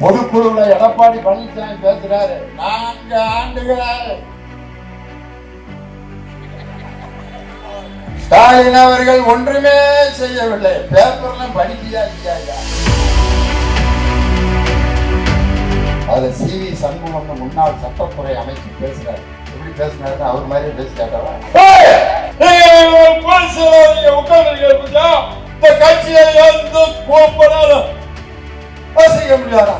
பொதுக்குழுல எடப்பாடி பழனிசாமி பேசுறாரு. நான்கு ஆண்டுகள் ஸ்டாலின் அவர்கள் ஒன்றுமே செய்யவில்லை. பேப்பர்லாம் படிப்பியா இல்லையா? அதுல சி வி சண்முகம் முன்னாள் சட்டத்துறை அமைச்சர் பேசுறாரு. எப்படி பேசுனாரு அவர் மாதிரி பேசி கேட்டாரா? இந்த கட்சியை எந்த கூப்பிடாலும் பேசிக்க முடியாதா?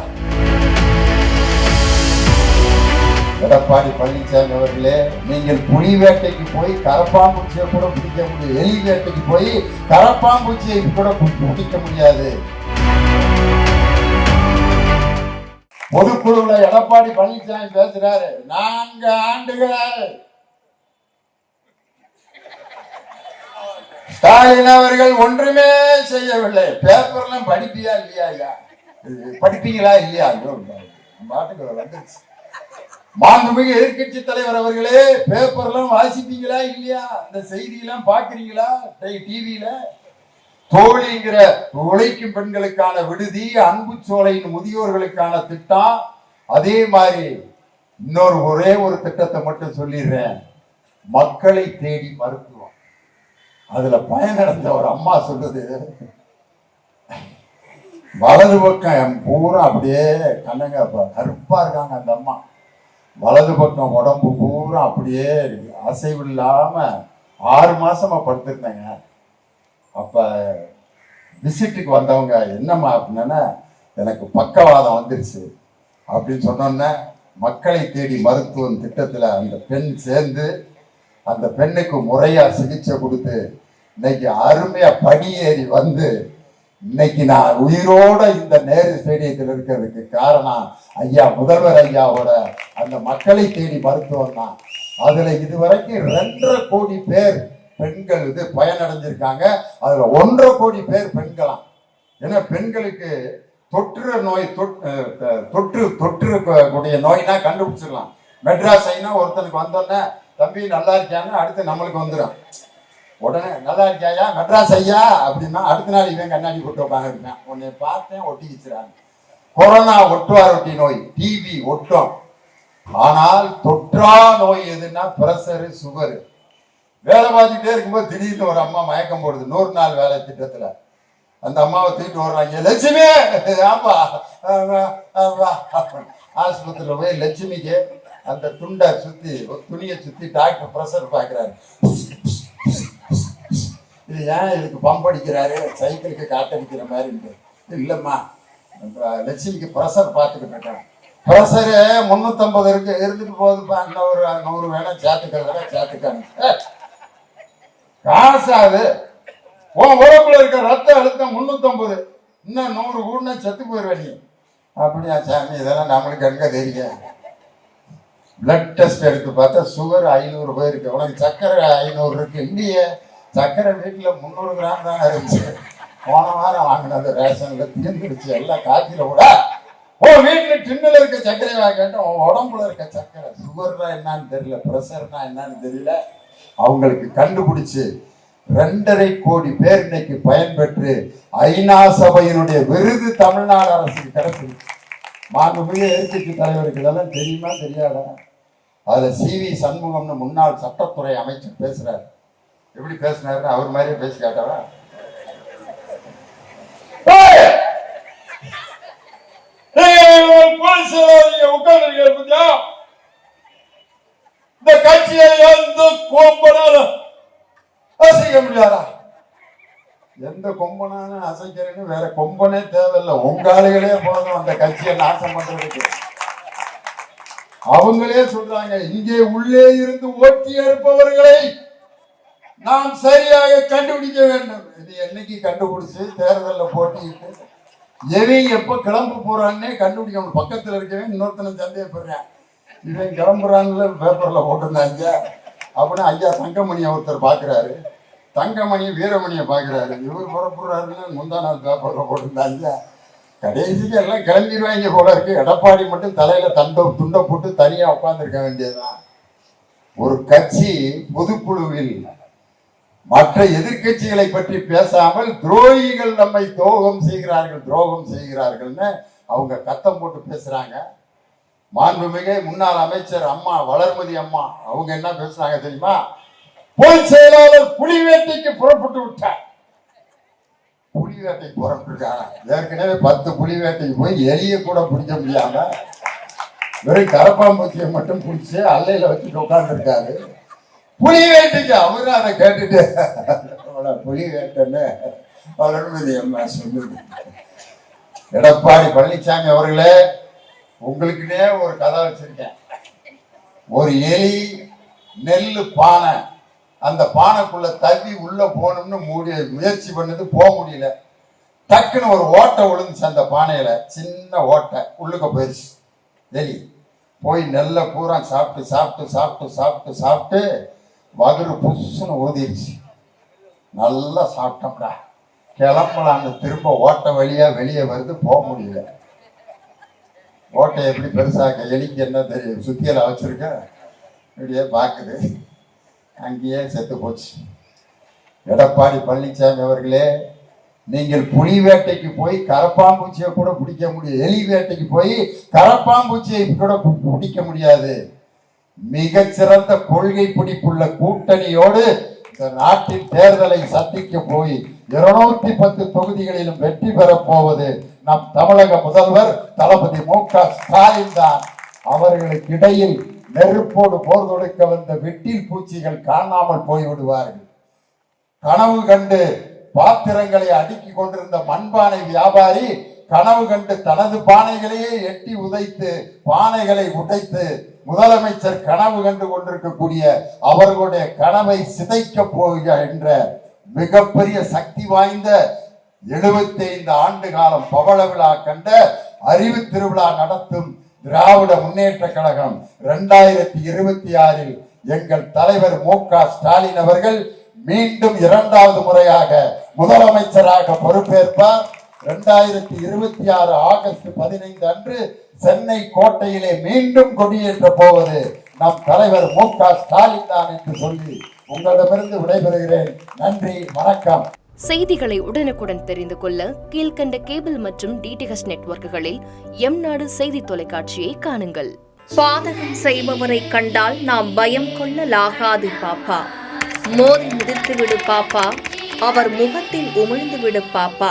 எடப்பாடி பழனிசாமி அவர்களே நீங்கள் புலி வேட்டைக்கு போய் கரப்பாம்பூச்சியை கூட பிடிக்க முடியும் எலி வேட்டைக்கு போய் கரப்பாம்பூச்சியை கூட பிடிக்க முடியாது. பொதுக்குழுல எடப்பாடி பழனிசாமி பேசுறாரு. நான்கு ஆண்டுகள் ஸ்டாலின் அவர்கள் ஒன்றுமே செய்யவில்லை. பேப்பர்லாம் படிப்பியா இல்லையா ஐயா? படிப்பீங்களா இல்லையா? பாட்டுக்கு வந்துருச்சு. மாண்புமிகு எதிர்க்கட்சி தலைவர் அவர்களே பேப்பர்லாம் வாசிப்பீங்களா இல்லையா? இந்த செய்தியெல்லாம் பாக்குறீங்களா டிவியில தோழிங்கிற உழைக்கும் பெண்களுக்கான விடுதி அன்பு சோலையின் முதியோர்களுக்கான திட்டம் அதே மாதிரி இன்னொரு ஒரே ஒரு திட்டத்தை மட்டும் சொல்லிடுறேன். மக்களை தேடி மருத்துவம். அதுல பயனடைந்த ஒரு அம்மா சொல்றது வலது பக்கம் பூரா அப்படியே கண்ணங்க கருப்பா இருக்காங்க அந்த அம்மா. வலது பக்கம் உடம்பு பூரா அப்படியே இருக்கு. அசைவு இல்லாமல் ஆறு மாசமா படுத்திருந்தேங்க. அப்ப விசிட்டுக்கு வந்தவங்க என்னம்மா அப்படின்னா எனக்கு பக்கவாதம் வந்துருச்சு அப்படின்னு சொன்னோன்னே மக்களை தேடி மருத்துவம் திட்டத்தில் அந்த பெண் சேர்ந்து அந்த பெண்ணுக்கு முறையா சிகிச்சை கொடுத்து இன்னைக்கு அருமையா படியேறி வந்து இன்னைக்கு நான் உயிரோட இந்த நேரு ஸ்டேடியத்தில் இருக்கிறதுக்கு காரணம் ஐயா முதல்வர் ஐயாவோட அந்த மக்களை தேடி மருத்துவம் தான். அதுல இதுவரைக்கும் ரெண்டரை கோடி பேர் பெண்கள் இது பயனடைஞ்சிருக்காங்க. அதுல ஒன்றரை கோடி பேர் பெண்களாம். ஏன்னா பெண்களுக்கு தொற்று நோய் தொற்று தொற்று தொற்று கூடிய நோய்னா கண்டுபிடிச்சிடலாம். மெட்ராஸ் ஐனா ஒருத்தனுக்கு வந்தோடனே தம்பி நல்லா இருக்கியான்னு அடுத்து நம்மளுக்கு வந்துடும் உடனே நல்லா இருக்கியா மெட்ராஸ் ஐயா? அப்படின்னா அடுத்த நாள் இவன் கண்ணாடி போட்டு உட்காந்துருக்கான் உன்னை பார்த்தேன் ஒட்டிக்கிச்சுறாங்க. கொரோனா ஒட்டுவார் ஒட்டி நோய் டிவி ஒட்டும். ஆனால் தொற்றா நோய் எதுன்னா பிரஷரு சுகரு வேலை பார்த்துட்டே இருக்கும்போது திடீர்னு ஒரு அம்மா மயக்கம் போடுது. நூறு நாள் வேலை திட்டத்தில். அந்த அம்மாவை தூக்கிட்டு வர்றாங்க லட்சுமி! ஆப்பா ஆஸ்பத்திரியில் போய் லட்சுமிக்கு அந்த துண்டை சுற்றி ஒரு துணியை சுற்றி டாக்டர் ப்ரெஷர் பார்க்குறாரு இது ஏன் இதுக்கு பம்ப் அடிக்கிறாரு? சைக்கிளுக்கு காத்தடிக்கிற மாதிரி இல்லைம்மா. லட்சுமிக்கு ப்ரெஷர் பார்த்துக்கிட்டு இருக்கேன். ப்ரெஷரு முந்நூற்றம்பது இருக்கு. இருந்துட்டு போகுதுப்பா இன்னொரு நூறு வேணா சேர்த்துக்கிறதா சேர்த்துக்காங்க காசாது உன் உடம்புல இருக்க ரத்த அழுத்தம் முந்நூற்றம்பது இன்னும் நூறு கூடனா செத்து போயிடுவேன் நீ. அப்படியா சாமி? இதெல்லாம் நம்மளுக்கு எங்க தெரியும் பிளட் டெஸ்ட் எடுத்து பார்த்தா சுகர் ஐநூறு போயிருக்கு. உனக்கு சர்க்கரை ஐநூறு இருக்கு. இல்லையே சக்கரை வீட்டில் முந்நூறு கிராம் தான் இருந்துச்சு. போன வாரம் வாங்கினது ரேஷன்ல தீர்ந்துடுச்சு. எல்லாம் காய்ச்சல கூட. உன் வீட்டில் டின்னில் இருக்க சர்க்கரை வாங்கிட்டேன் உன் உடம்புல இருக்க சர்க்கரை சுகர்னா என்னன்னு தெரியல ப்ரெஷர்னா என்னன்னு தெரியல. அவங்களுக்கு கண்டுபிடிச்சு ரெண்டரை கோடி பேர் இன்னைக்கு பயன்பெற்று ஐநா சபையினுடைய விருது தமிழ்நாடு அரசுக்கு கிடைச்சிருக்கு. மாண்புமிகு எதிர்கட்சி தலைவருக்கு இதெல்லாம் தெரியுமா தெரியாதா? அதில் சி வி சண்முகம்னு முன்னாள் சட்டத்துறை அமைச்சர் பேசுகிறார் எப்படி பேசுனாருன்னு அவர் மாதிரியே பேசி காட்டாரா இந்த கட்சியை எந்த கோம்பனாலும் அசைக்க முடியாதா? எந்த கொம்பனாலும் அசைக்கிறேன்னு வேற கொம்பனே தேவையில்லை. உங்க ஆளுகளே போதும் அந்த கட்சியை நாசம் பண்றதுக்கு. அவங்களே சொல்றாங்க இங்கே உள்ளே இருந்து ஓட்டி எடுப்பவர்களை நாம் சரியாக கண்டுபிடிக்க வேண்டும். இது என்னைக்கு கண்டுபிடிச்சு தேர்தலில் போட்டிட்டு எவன் எப்போ கிளம்ப போறான்னே கண்டுபிடிக்கணும் பக்கத்தில் இருக்கவன் இன்னொருத்தனை சந்தேகப்படுறேன் இவன் கிளம்புறான்னு பேப்பரில் போட்டிருந்தாங்க. அப்படின்னு ஐயா தங்கமணி ஒருத்தர் பார்க்குறாரு தங்கமணி வீரமணியை பார்க்குறாரு இவர் புறப்படுறாருன்னு முந்தா நாள் பேப்பரில் போட்டிருந்தாங்க. கடைசிக்கு எல்லாம் கிளம்பிடுவாங்க போல இருக்கு. எடப்பாடி மட்டும் தலையில் தண்டை துண்டை போட்டு தனியாக உட்காந்துருக்க வேண்டியதுதான். ஒரு கட்சி பொதுக்குழுவில் மற்ற எதிர்க்கட்சிகளை பற்றி பேசாமல் துரோகிகள் நம்மை துரோகம் செய்கிறார்கள் துரோகம் செய்கிறார்கள்னு அவங்க கத்தம் போட்டு பேசுறாங்க. மாண்புமிகு முன்னாள் அமைச்சர் அம்மா வளர்மதி அம்மா அவங்க என்ன பேசுறாங்க தெரியுமா? பொதுச் செயலாளர் புலிவேட்டைக்கு புறப்பட்டு விட்டார். புலி வேட்டைக்கு புறப்பட்டுருக்காங்க ஏற்கனவே பத்து புலிவேட்டைக்கு போய் எலிய கூட பிடிக்க முடியாம வெறும் கரப்பாம்பூச்சியை மட்டும் பிடிச்சி அல்லையில வச்சுட்டு உட்கார்ந்துருக்காரு. புலி வேட்டைக்கு அவரு அதை கேட்டுட்டு. அவ்வளவு புலி வேட்டன்னு வளர்மதி அம்மா சொல்லுது எடப்பாடி பழனிசாமி அவர்களே உங்களுக்குனே ஒரு கதை வச்சிருக்கேன். ஒரு எலி நெல் பானை அந்த பானைக்குள்ள தவி உள்ள போகணும்னு மூடி முயற்சி பண்ணது போக முடியல. டக்குன்னு ஒரு ஓட்டை விழுந்துச்சு அந்த பானையில சின்ன ஓட்டை உள்ளுக்க போயிடுச்சு எலி போய் நெல்லை பூரா சாப்பிட்டு சாப்பிட்டு சாப்பிட்டு சாப்பிட்டு சாப்பிட்டு வகுறு புதுசுன்னு ஊதிருச்சு நல்லா சாப்பிட்டோம்டா. கிளம்பலான்னு திரும்ப ஓட்டை வழியாக வெளியே வருது போக முடியல. ஓட்டை எப்படி பெருசாக எலிக்கு என்ன தெரியும்? சுத்தியில் வச்சுருக்க. இப்படியே பார்க்குது அங்கேயே செத்து போச்சு. எடப்பாடி பழனிசாமி அவர்களே நீங்கள் புலி வேட்டைக்கு போய் கரப்பாம்பூச்சியை கூட பிடிக்க முடியாது எலி வேட்டைக்கு போய் கரப்பாம்பூச்சியை கூட பிடிக்க முடியாது. மிகச்சிறந்த கொள்கை பிடிப்புள்ள கூட்டணியோடு இந்த நாட்டின் தேர்தலை சந்திக்க போய் இருநூத்தி பத்து தொகுதிகளிலும் வெற்றி பெறப் போவது நம் தமிழக முதல்வர் தளபதி மு க ஸ்டாலின் தான். அவர்களுக்கு இடையில் நெருப்போடு போர் தொடுக்க வந்த வெட்டில் பூச்சிகள் காணாமல் போய்விடுவார்கள். கனவு கண்டு பாத்திரங்களை அடுக்கி கொண்டிருந்த மண்பானை வியாபாரி கனவு கண்டு தனது பானைகளையே எட்டி உதைத்து பானைகளை உடைத்து முதலமைச்சர் கனவு கண்டு கொண்டிருக்கக்கூடிய அவர்களுடைய கனவை சிதைக்க போகின்ற மிகப்பெரிய சக்தி வாய்ந்த 75 ஆண்டு காலம் பவள விழா கண்ட அறிவு திருவிழா நடத்தும் திராவிட முன்னேற்ற கழகம் இரண்டாயிரத்தி இருபத்தி ஆறில் எங்கள் தலைவர் மு க ஸ்டாலின் அவர்கள் மீண்டும் இரண்டாவது முறையாக முதலமைச்சராக பொறுப்பேற்பார். இரண்டாயிரத்தி இருபத்தி ஆறு ஆகஸ்ட் பதினைந்து அன்று சென்னை கோட்டையிலே மீண்டும் கொடியேற்ற போவது நம் தலைவர் மு க ஸ்டாலின் தான் என்று சொல்லி உங்களிடமிருந்து விடைபெறுகிறேன். நன்றி வணக்கம். செய்திகளை உடனுக்குடன் தெரிந்து கொள்ள கீழ்க்கண்ட கேபிள் மற்றும் டிடிஹெச் நெட்வொர்க்குகளில் எம் நாடு செய்தி தொலைக்காட்சியை காணுங்கள். பாதகம் செய்பவரை கண்டால் நாம் பயம் கொள்ளலாகாது பாப்பா. மோதி மிதித்து விடு பாப்பா. அவர் முகத்தில் உமிழ்ந்து விடு பாப்பா.